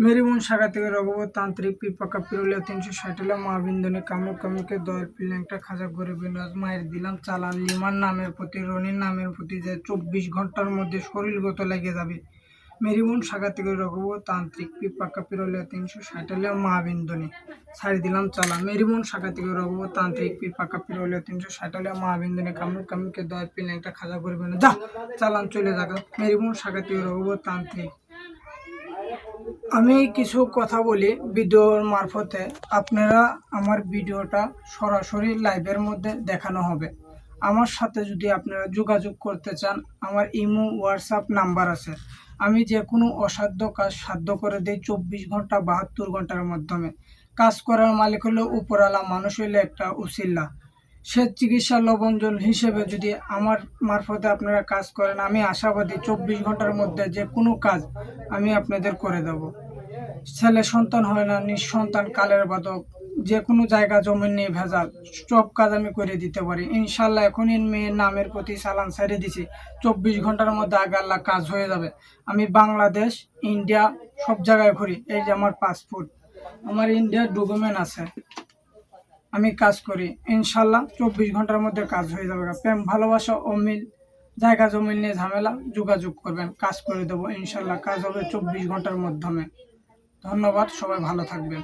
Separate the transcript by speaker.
Speaker 1: মেরিমুন শাখা থেকে রঘুবত তান্ত্রিক পিপাকা পিরুলিয়া তিনশো ষাটলে মহাবিন্দনে কামুক কামুকে দয়ের পিলেংটা খাজা করে বিনাজ মায়ের দিলাম, চালান লিমান নামের প্রতি, রনির নামের প্রতি যে চব্বিশ ঘণ্টার মধ্যে শরীরগত লেগে যাবে। মেরিমুন শাখা থেকে রঘুবত তান্ত্রিক পিপাকা পিরুলিয়া তিনশো ষাট হলে মহাবিন্দনে ছাড়ি দিলাম চালা মেরিমুন শাখা থেকে রঘুবত তান্ত্রিক পিপাকা পিরুলিয়া তিনশো ষাটলে মহাবিন্দনে কামুক কামুকে দয়ের পিলেংটা খাজা করবে না যা, চালান, চলে যাবে মেরিমুন শাখা থেকে রঘুবত তান্ত্রিক আমি কিছু কথা বলি ভিডিওর মারফতে। আপনারা আমার ভিডিওটা সরাসরি লাইভের মধ্যে দেখানো হবে। আমার সাথে যদি আপনারা যোগাযোগ করতে চান, আমার ইমো, হোয়াটসঅ্যাপ নাম্বার আছে। আমি যে কোনো অসাধ্য কাজ সাধ্য করে দিই চব্বিশ ঘণ্টা, বাহাত্তর ঘণ্টার মাধ্যমে। কাজ করার মালিক হলো উপরালা মানুষ হইলে একটা উসিল্লা। সে চিকিৎসা লবঞ্জন হিসেবে যদি আমার মারফতে আপনারা কাজ করেন, আমি আশাবাদী চব্বিশ ঘণ্টার মধ্যে যে কোনো কাজ আমি আপনাদের করে দেব। ছেলে সন্তান হয় না, নিঃসন্তান, কালের বাদক, যে কোনো জায়গা জমি নিয়ে ভেজাল, সব কাজ আমি করে দিতে পারি। ইনশাল্লাহ এখনই মেয়ের নামের প্রতি চালান ছেড়ে দিছি। চব্বিশ ঘণ্টার মধ্যে আগে আল্লাহ কাজ হয়ে যাবে। আমি বাংলাদেশ, ইন্ডিয়া, সব জায়গায় ঘুরি। এই যে আমার পাসপোর্ট আমার ইন্ডিয়ার ডকুমেন্ট আছে। আমি কাজ করি। ইনশাল্লাহ চব্বিশ ঘণ্টার মধ্যে কাজ হয়ে যাবে। প্রেম, ভালোবাসা অমিল জায়গা জমিল নিয়ে ঝামেলা, যোগাযোগ করবেন, কাজ করে দেবো। ইনশাল্লাহ কাজ হবে চব্বিশ ঘণ্টার মাধ্যমে। ধন্যবাদ, সবাই ভালো থাকবেন।